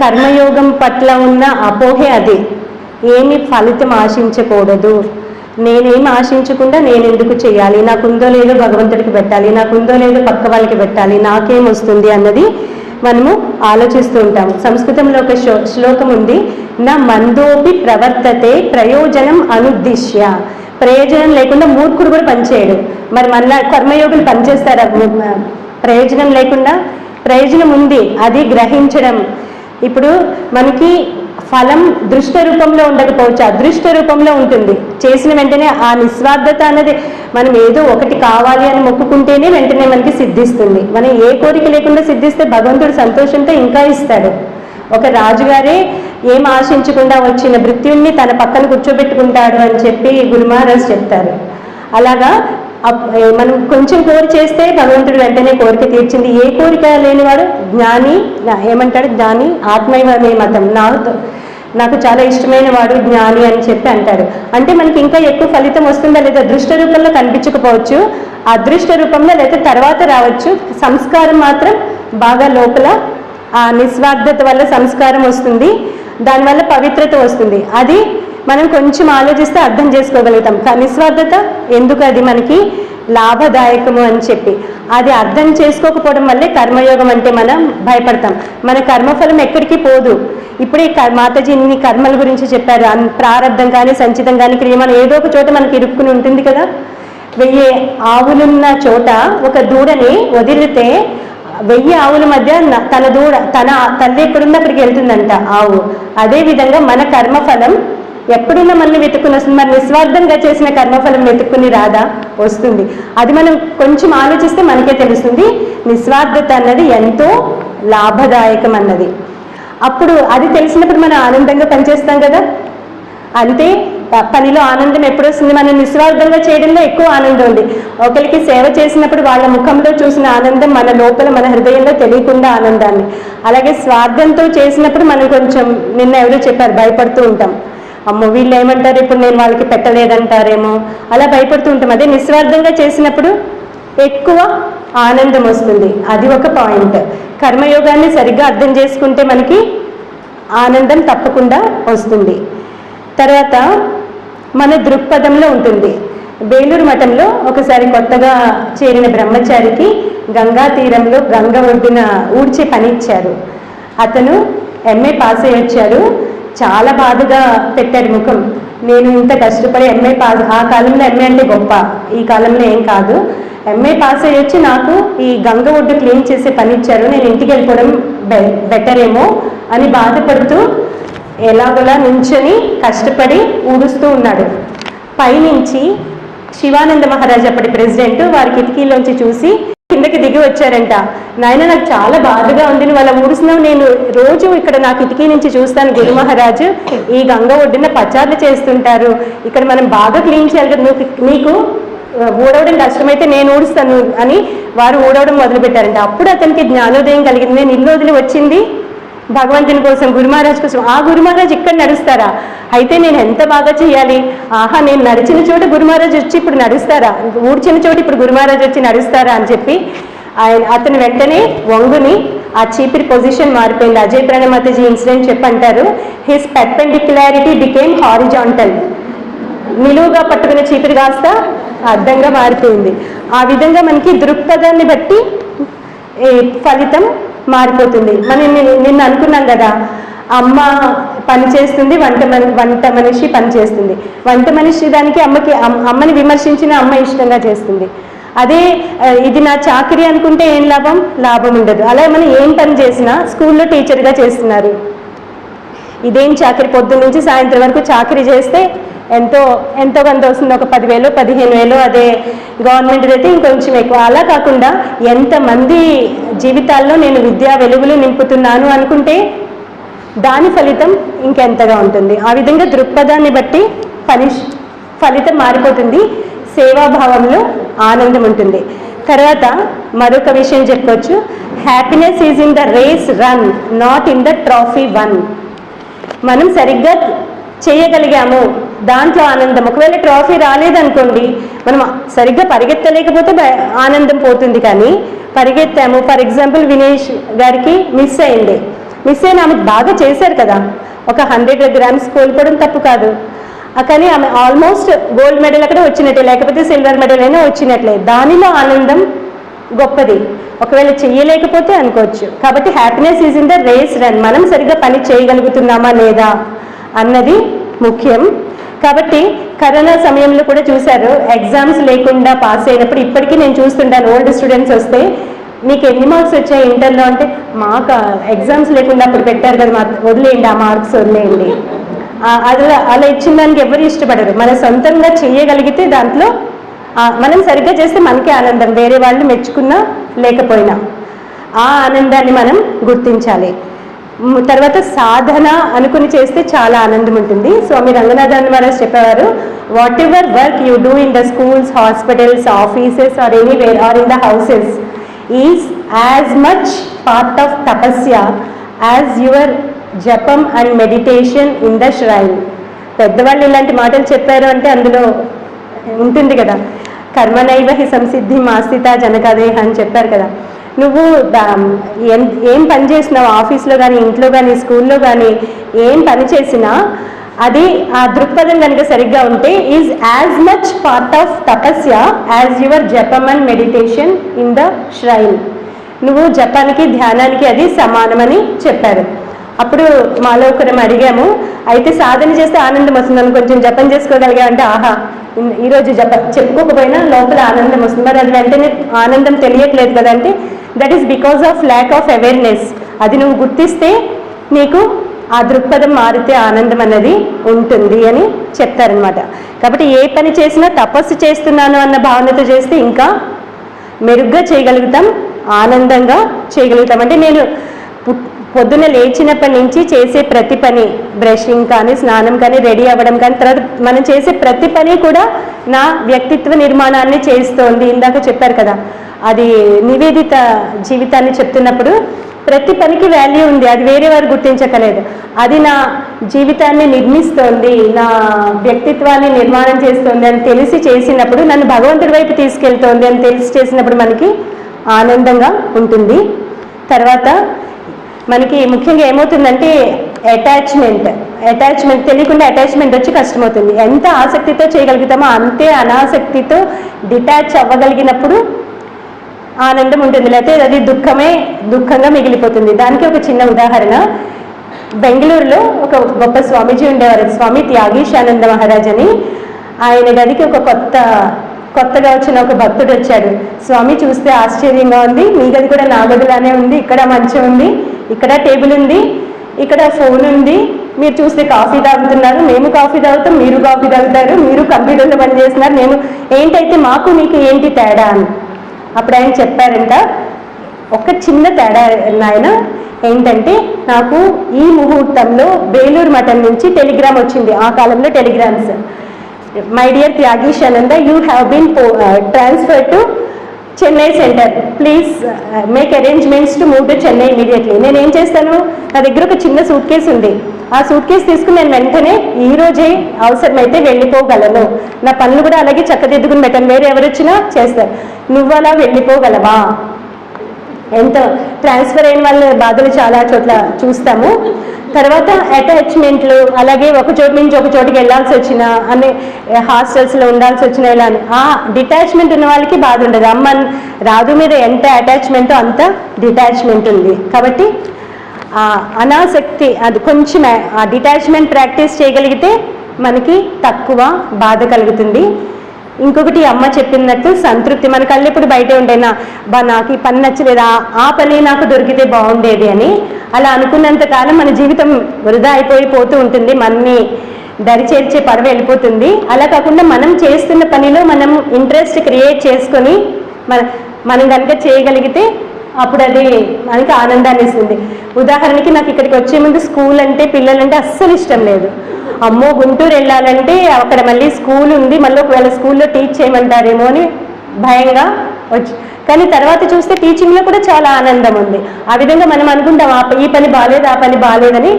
కర్మయోగం పట్ల ఉన్న అపోహే అది. ఏమి ఫలితం ఆశించకూడదు. నేనేం ఆశించకుండా నేను ఎందుకు చేయాలి? నాకుందో లేదో భగవంతుడికి పెట్టాలి నాకుందో లేదో పక్క వాళ్ళకి పెట్టాలి నాకేం వస్తుంది అన్నది మనము ఆలోచిస్తూ ఉంటాం. సంస్కృతంలో ఒక శ్లో శ్లోకం ఉంది. నా మందోపి ప్రవర్తతే ప్రయోజనం అనుద్దిశ్య. ప్రయోజనం లేకుండా మూర్ఖుడు కూడా పనిచేయడు. మరి మన కర్మయోగులు పనిచేస్తారా? ప్రయోజనం లేకుండా ప్రయోజనం ఉంది. అది గ్రహించడం. ఇప్పుడు మనకి ఫలం దృష్ట రూపంలో ఉండకపోవచ్చు? అదృష్ట రూపంలో ఉంటుంది. చేసిన వెంటనే ఆ నిస్వార్థత అన్నది మనం ఏదో ఒకటి కావాలి అని మొక్కుకుంటేనే వెంటనే మనకి సిద్ధిస్తుంది. మనం ఏ కోరిక లేకుండా సిద్ధిస్తే భగవంతుడు సంతోషంతో ఇంకా ఇస్తాడు. ఒక రాజుగారే ఏం ఆశించకుండా వచ్చిన మృత్యుణ్ణి తన పక్కన కూర్చోబెట్టుకుంటాడు అని చెప్పి గురు మహారాజ్ చెప్తారు. అలాగా మనం కొంచెం కోరి చేస్తే భగవంతుడు వెంటనే కోరిక తీర్చింది. ఏ కోరిక లేనివాడు జ్ఞాని ఏమంటాడు? జ్ఞాని ఆత్మైవమే మతం. నా నాకు చాలా ఇష్టమైన వాడు జ్ఞాని అని చెప్పి అంటాడు. అంటే మనకి ఇంకా ఎక్కువ ఫలితం వస్తుందా లేదా? దృష్ట రూపంలో కనిపించకపోవచ్చు. అదృష్ట రూపంలో లేదా తర్వాత రావచ్చు. సంస్కారం మాత్రం బాగా లోపల ఆ నిస్వార్థత వల్ల సంస్కారం వస్తుంది. దానివల్ల పవిత్రత వస్తుంది. అది మనం కొంచెం ఆలోచిస్తే అర్థం చేసుకోగలుగుతాం. కా- నిస్వార్థత ఎందుకు అది మనకి లాభదాయకము అని చెప్పి. అది అర్థం చేసుకోకపోవడం వల్లే కర్మయోగం అంటే మనం భయపడతాం. మన కర్మఫలం ఎక్కడికి పోదు. ఇప్పుడే ఈ మాతాజీ ఇన్ని కర్మల గురించి చెప్పారు. ప్రారంధం కానీ సంచితం కానీ క్రియమని ఏదో ఒక చోట మనకి ఇరుక్కుని ఉంటుంది కదా. వెయ్యి ఆవులున్న చోట ఒక దూడని వదిలితే వెయ్యి ఆవుల మధ్య తన దూడ తన తల్లి ఎక్కడుందో అక్కడికి వెళ్తుందంట ఆవు. అదే విధంగా మన కర్మఫలం ఎప్పుడైనా మనల్ని వెతుక్కుని వస్తుంది మరి నిస్వార్థంగా చేసిన కర్మఫలం వెతుక్కుని రాదా? వస్తుంది. అది మనం కొంచెం ఆలోచిస్తే మనకే తెలుస్తుంది. నిస్వార్థత అన్నది ఎంతో లాభదాయకం అన్నది అప్పుడు అది తెలిసినప్పుడు మనం ఆనందంగా పనిచేస్తాం కదా? అంతే. పనిలో ఆనందం ఎప్పుడు వస్తుంది మనం నిస్వార్థంగా చేయడంలో ఎక్కువ ఆనందం ఉంది. ఒకరికి సేవ చేసినప్పుడు వాళ్ళ ముఖంలో చూసిన ఆనందం మన లోపల మన హృదయంలో తెలియకుండా ఆనందాన్ని. అలాగే స్వార్థంతో చేసినప్పుడు మనం కొంచెం నిన్న ఎవరో చెప్పారు భయపడుతూ ఉంటాం. అమ్మో వీళ్ళు ఏమంటారు? ఇప్పుడు నేను వాళ్ళకి పెట్టలేదంటారేమో. అలా భయపడుతూ ఉంటాం. అదే నిస్వార్థంగా చేసినప్పుడు ఎక్కువ ఆనందం వస్తుంది. అది ఒక పాయింట్. కర్మయోగాన్ని సరిగ్గా అర్థం చేసుకుంటే మనకి ఆనందం తప్పకుండా వస్తుంది. తర్వాత మన దృక్పథంలో ఉంటుంది. బేలూరు మఠంలో ఒకసారి కొత్తగా చేరిన బ్రహ్మచారికి గంగా తీరంలో గంగ ఒడ్డున ఊడ్చే పని ఇచ్చారు. అతను ఎంఏ పాస్ అయ్యి వచ్చాడు చాలా బాధగా పెట్టాడు ముఖం. నేను ఇంత కష్టపడి ఎంఏ పాస్ ఆ కాలంలో ఎంఏ అంటే గొప్ప ఈ కాలంలో ఏం కాదు. ఎంఏ పాస్ అయ్యి వచ్చి నాకు ఈ గంగ ఒడ్డు క్లీన్ చేసే పని ఇచ్చారు. నేను ఇంటికి వెళ్ళిపోవడం బె బెటర్ ఏమో అని బాధపడుతూ ఎలాగోలా నుంచొని కష్టపడి ఊడుస్తూ ఉన్నాడు. పైనుంచి శివానంద మహారాజ్ అప్పటి ప్రెసిడెంట్ వారి కిటికీలోంచి చూసి కిందకి దిగి వచ్చారంట. నాయన నాకు చాలా బాధగా ఉంది. నువ్వు అలా నేను రోజు ఇక్కడ నా కిటికీ నుంచి చూస్తాను గురు మహారాజు. ఈ గంగ ఒడ్డున పచారులు చేస్తుంటారు. ఇక్కడ మనం బాగా క్లీన్ చేయాలి కదా. నువ్వు నీకు ఊడవడం కష్టమైతే నేను ఊడుస్తాను అని వారు ఊడవడం మొదలుపెట్టారంట. అప్పుడు అతనికి జ్ఞానోదయం కలిగింది. నేను ఇల్లు వదిలి వచ్చింది. భగవంతుని కోసం గురు మహారాజ్ కోసం ఆ గురు మహారాజ్ ఇక్కడ నడుస్తారా? అయితే నేను ఎంత బాగా చేయాలి? ఆహా నేను నడిచిన చోట గురు మహారాజ్ వచ్చి ఇప్పుడు నడుస్తారా? ఊడ్చిన చోట ఇప్పుడు గురు మహారాజ్ వచ్చి నడుస్తారా అని చెప్పి ఆయన అతను వెంటనే వంగుని ఆ చీపిరి పొజిషన్ మారిపోయింది. Ajay Pranamataji incident చెప్పంటారు. His perpendicularity became horizontal. నిలువుగా పట్టుకున్న చీపిరి కాస్త అర్థంగా మారిపోయింది. ఆ విధంగా మనకి దృక్పథాన్ని బట్టి ఫలితం మారిపోతుంది. మనం నిన్న- అనుకున్నాను అనుకున్నాం కదా అమ్మ పని చేస్తుంది వంట మని వంట మనిషి పని చేస్తుంది. వంట మనిషి దానికి అమ్మకి అమ్- అమ్మని విమర్శించిన అమ్మ ఇష్టంగా చేస్తుంది. అదే ఇది నా చాకరీ అనుకుంటే ఏం లాభం? లాభం ఉండదు. అలా మనం ఏం పని చేసినా స్కూల్లో టీచర్గా చేస్తున్నారు. ఇదేం చాకరీ? పొద్దున్న నుంచి సాయంత్రం వరకు చాకరీ చేస్తే ఎంతో ఎంతో కొంత వస్తుంది. ఒక పదివేలు పదిహేను వేలు అదే గవర్నమెంట్ అయితే ఇంకొంచెం ఎక్కువ. అలా కాకుండా ఎంతమంది జీవితాల్లో నేను విద్యా వెలుగులు నింపుతున్నాను అనుకుంటే దాని ఫలితం ఇంకెంతగా ఉంటుంది. ఆ విధంగా దృక్పథాన్ని బట్టి పని ఫలితం మారిపోతుంది. సేవాభావంలో ఆనందం ఉంటుంది. తర్వాత మరొక విషయం చెప్పవచ్చు happiness is in the race run not in the trophy won మనం సరిగ్గా చేయగలిగాము. దాంట్లో ఆనందం. ఒకవేళ ట్రాఫీ రాలేదనుకోండి మనం సరిగ్గా పరిగెత్తలేకపోతే ఆనందం పోతుంది కానీ పరిగెత్తాము. ఫర్ ఎగ్జాంపుల్ వినేష్ గారికి మిస్ అయింది. మిస్ అయిన ఆమె బాగా చేశారు కదా. ఒక హండ్రెడ్ గ్రామ్స్ కోల్పోవడం తప్పు కాదు. కానీ ఆమె ఆల్మోస్ట్ గోల్డ్ మెడల్ అక్కడ వచ్చినట్టే లేకపోతే సిల్వర్ మెడల్ అయినా వచ్చినట్లే. దానిలో ఆనందం గొప్పది. ఒకవేళ చెయ్యలేకపోతే అనుకోవచ్చు. కాబట్టి happiness is in the race run. మనం సరిగ్గా పని చేయగలుగుతున్నామా లేదా అన్నది ముఖ్యం. కాబట్టి కరోనా సమయంలో కూడా చూశారు. ఎగ్జామ్స్ లేకుండా పాస్ అయినప్పుడు ఇప్పటికీ నేను చూస్తుంటాను. ఓల్డ్ స్టూడెంట్స్ వస్తే మీకు ఎన్ని మార్క్స్ వచ్చాయి ఇంటర్లో అంటే మాకు ఎగ్జామ్స్ లేకుండా అప్పుడు పెట్టారు కదా మా వదిలేయండి ఆ మార్క్స్ వదిలేయండి. అలా అలా ఇచ్చిన దానికి ఎవరు ఇష్టపడరు. మన సొంతంగా చేయగలిగితే దాంట్లో మనం సరిగ్గా చేస్తే మనకే ఆనందం. వేరే వాళ్ళు మెచ్చుకున్నా లేకపోయినా ఆ ఆనందాన్ని మనం గుర్తించాలి. తర్వాత సాధన అనుకుని చేస్తే చాలా ఆనందం ఉంటుంది. స్వామి రంగనాథన్ మహారాజ్ చెప్పేవారు whatever work you do in the schools hospitals offices or anywhere or in the houses is as much part of tapasya as your japam and meditation in the shrine పెద్దవాళ్ళు ఇలాంటి మాటలు చెప్పారు అంటే అందులో ఉంటుంది కదా. కర్మనైవ హి సంసిద్ధి మాస్తిత జనకదేహ అని చెప్పారు కదా. నువ్వు దా- ఏం- ఏం పని చేసినావు? ఆఫీస్లో కానీ ఇంట్లో కానీ స్కూల్లో కానీ ఏం పని చేసినా అది ఆ దృక్పథం కనుక సరిగ్గా ఉంటే is as much part of tapasya as your japam and meditation in the shrine నువ్వు జపానికి ధ్యానానికి అది సమానమని చెప్పారు. అప్పుడు మాలో ఒకరం అడిగాము అయితే సాధన చేస్తే ఆనందం వస్తుంది అని కొంచెం జపం చేసుకోగలిగామంటే ఆహా ఈరోజు జప చెప్పుకోకపోయినా లోపల ఆనందం వస్తుంది. మరి అది వెంటనే ఆనందం తెలియట్లేదు కదంటే that is because of lack of awareness అది నువ్వు గుర్తిస్తే నీకు ఆ దృక్పథం మారితే ఆనందం అనేది ఉంటుంది అని చెప్తారనమాట కాబట్టి ఏ పని చేసినా తపస్సు చేస్తున్నాను అన్న భావనతో చేస్తే ఇంకా మెరుగ్గా చేయగలుగుతాం ఆనందంగా చేయగలుగుతాం. అంటే నేను పొద్దున పొద్దున్న లేచినప్పటి నుంచి చేసే ప్రతి పని బ్రషింగ్ కానీ స్నానం కానీ రెడీ అవ్వడం కానీ తర్వాత మనం చేసే ప్రతి పని కూడా నా వ్యక్తిత్వ నిర్మాణాన్ని చేస్తోంది. ఇందాక చెప్పారు కదా. అది నివేదిత జీవితాన్ని చెప్తున్నప్పుడు ప్రతి పనికి వాల్యూ ఉంది. అది వేరే వారు గుర్తించకలేదు. అది నా జీవితాన్ని నిర్మిస్తోంది నా వ్యక్తిత్వాన్ని నిర్మాణం చేస్తోంది అని తెలిసి చేసినప్పుడు నన్ను భగవంతుడి వైపు తీసుకెళ్తోంది అని తెలిసి చేసినప్పుడు మనకి ఆనందంగా ఉంటుంది. తర్వాత మనకి ముఖ్యంగా ఏమవుతుందంటే అటాచ్మెంట్ అటాచ్మెంట్ తెలియకుండా అటాచ్మెంట్ వచ్చి కష్టమవుతుంది. ఎంత ఆసక్తితో చేయగలుగుతామో అంతే అనాసక్తితో డిటాచ్ అవ్వగలిగినప్పుడు ఆనందం ఉంటుంది. లేకపోతే అది దుఃఖమే దుఃఖంగా మిగిలిపోతుంది. దానికి ఒక చిన్న ఉదాహరణ. బెంగళూరులో ఒక గొప్ప స్వామీజీ ఉండేవారు. స్వామి త్యాగీశానంద మహారాజ్ అని. ఆయన గదికి ఒక కొత్త కొత్తగా వచ్చిన ఒక భక్తుడు వచ్చాడు. స్వామి చూస్తే ఆశ్చర్యంగా ఉంది. మీ గది కూడా నా గదిలానే ఉంది. ఇక్కడ మంచి ఉంది. ఇక్కడ టేబుల్ ఉంది ఇక్కడ ఫోన్ ఉంది మీరు చూస్తే కాఫీ తాగుతున్నారు మేము కాఫీ తాగుతాం మీరు కాఫీ తాగుతారు మీరు కంప్యూటర్లో పనిచేస్తున్నారు నేను ఏంటైతే మాకు నీకు ఏంటి తేడా అని. అప్పుడు ఆయన చెప్పారంట ఒక చిన్న తేడా నాయన ఏంటంటే నాకు ఈ ముహూర్తంలో బేలూరు మఠం నుంచి టెలిగ్రామ్ వచ్చింది ఆ కాలంలో telegrams. My dear Tyagishananda you have been transfer to Chennai centre please make arrangements to move to Chennai immediately నేను ఏం చేస్తాను? నా దగ్గర ఒక చిన్న సూట్ కేసు ఉంది. ఆ సూట్ కేసు తీసుకుని నేను వెంటనే ఈ రోజే అవసరమైతే వెళ్ళిపోగలను. నా పనులు కూడా అలాగే చక్కదిద్దుకుని పెట్టాను. వేరే ఎవరు వచ్చినా చేస్తారు. నువ్వు అలా వెళ్ళిపోగలవా? ఎంత ట్రాన్స్ఫర్ అయిన వాళ్ళ బాధలు చాలా చోట్ల చూస్తాము. తర్వాత అటాచ్మెంట్లు అలాగే ఒక చోటు నుంచి ఒక చోటుకి వెళ్ళాల్సి వచ్చిన అనే హాస్టల్స్లో ఉండాల్సి వచ్చిన ఇలా అని. ఆ డిటాచ్మెంట్ ఉన్న వాళ్ళకి బాధ ఉండదు. అమ్మ రాదు మీద ఎంత అటాచ్మెంటో అంత డిటాచ్మెంట్ ఉంది. కాబట్టి ఆ అనాసక్తి అది కొంచెం ఆ డిటాచ్మెంట్ ప్రాక్టీస్ చేయగలిగితే మనకి తక్కువ బాధ కలుగుతుంది. ఇంకొకటి అమ్మ చెప్పినట్టు సంతృప్తి మన కళ్ళు ఇప్పుడు బయటే ఉంటేనా బా నాకు ఈ పని నచ్చలేదా? ఆ- ఆ పని నాకు దొరికితే బాగుండేది అని అలా అనుకున్నంత కాలం మన జీవితం వృధా అయిపోయి పోతూ ఉంటుంది. మనని దరి చేర్చే పడవ వెళ్ళిపోతుంది. అలా కాకుండా మనం చేస్తున్న పనిలో మనం ఇంట్రెస్ట్ క్రియేట్ చేసుకొని మన మనం కనుక చేయగలిగితే అప్పుడు అది మనకి ఆనందాన్ని ఇస్తుంది. ఉదాహరణకి నాకు ఇక్కడికి వచ్చే ముందు స్కూల్ అంటే పిల్లలంటే అస్సలు ఇష్టం లేదు. అమ్మో గుంటూరు వెళ్ళాలంటే అక్కడ మళ్ళీ స్కూల్ ఉంది మళ్ళీ ఒకవేళ స్కూల్లో టీచ్ చేయమంటారేమో అని భయంగా వచ్చి. కానీ తర్వాత చూస్తే టీచింగ్లో కూడా చాలా ఆనందం ఉంది. ఆ విధంగా మనం అనుకుంటాం ఆ ఈ పని బాగాలేదు ఆ పని బాగాలేదని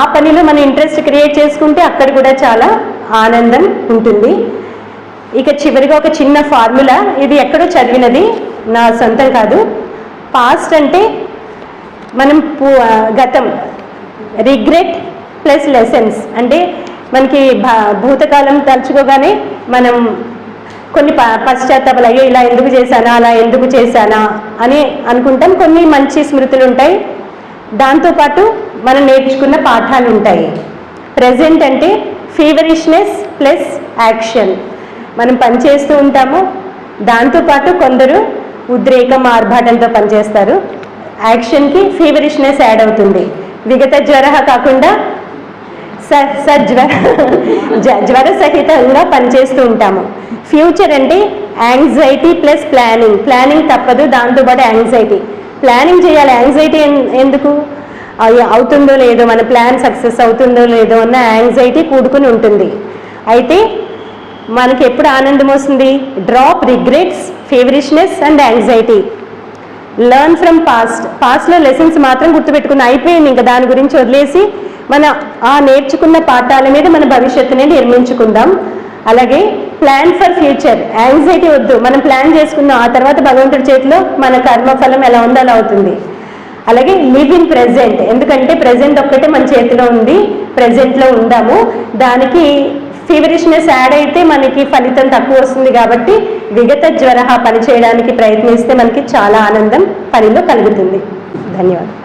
ఆ పనిలో మనం ఇంట్రెస్ట్ క్రియేట్ చేసుకుంటే అక్కడ కూడా చాలా ఆనందం ఉంటుంది. ఇక చివరిగా ఒక చిన్న ఫార్ములా ఇది ఎక్కడో చదివినది నా సొంతం కాదు. పాస్ట్ అంటే మనం గతం. Regret plus lessons. అంటే మనకి భా- భూతకాలం తలుచుకోగానే మనం కొన్ని పశ్చాత్తాపాలు అయ్యో ఇలా ఎందుకు చేశానా అలా ఎందుకు చేశానా అని అనుకుంటాం. కొన్ని మంచి స్మృతులు ఉంటాయి. దాంతోపాటు మనం నేర్చుకున్న పాఠాలు ఉంటాయి. ప్రజెంట్ అంటే ఫీవరిష్నెస్ ప్లస్ యాక్షన్ మనం పనిచేస్తూ ఉంటాము. దాంతోపాటు కొందరు ఉద్రేకం ఆర్భాటంతో పనిచేస్తారు యాక్షన్కి ఫీవరిష్నెస్ యాడ్ అవుతుంది. విగత జ్వర కాకుండా సార్ జ్వర జ్వర సహితంగా పనిచేస్తూ ఉంటాము. ఫ్యూచర్ అంటే యాంగ్జైటీ ప్లస్ ప్లానింగ్ ప్లానింగ్ తప్పదు దాంతోపాటు యాంగ్జైటీ ప్లానింగ్ చేయాలి. యాంగ్జైటీ ఎందుకు? అవుతుందో లేదో మన ప్లాన్ సక్సెస్ అవుతుందో లేదో అన్న యాంగ్జైటీ కూడుకుని ఉంటుంది. అయితే మనకి ఎప్పుడు ఆనందం వస్తుంది? Drop regrets feverishness and anxiety learn from past పాస్ట్లో లెసన్స్ మాత్రం గుర్తుపెట్టుకుని అయిపోయింది. ఇంకా దాని గురించి వదిలేసి మన ఆ నేర్చుకున్న పాఠాల మీద మన భవిష్యత్తుని నిర్మించుకుందాం. అలాగే ప్లాన్ ఫర్ ఫ్యూచర్ యాంగ్జైటీ వద్దు. మనం ప్లాన్ చేసుకుందాం. ఆ తర్వాత భగవంతుడి చేతిలో మన కర్మఫలం ఎలా ఉందో అలా అవుతుంది. అలాగే లివ్ ఇన్ ప్రెజెంట్ ఎందుకంటే ప్రెజెంట్ ఒక్కటే మన చేతిలో ఉంది. ప్రెజెంట్లో ఉందాము. దానికి ఫీవరిష్నెస్ యాడ్ అయితే మనకి ఫలితం తక్కువ వస్తుంది కాబట్టి విగత జ్వర పని చేయడానికి ప్రయత్నిస్తే మనకి చాలా ఆనందం పనిలో కలుగుతుంది. ధన్యవాదాలు.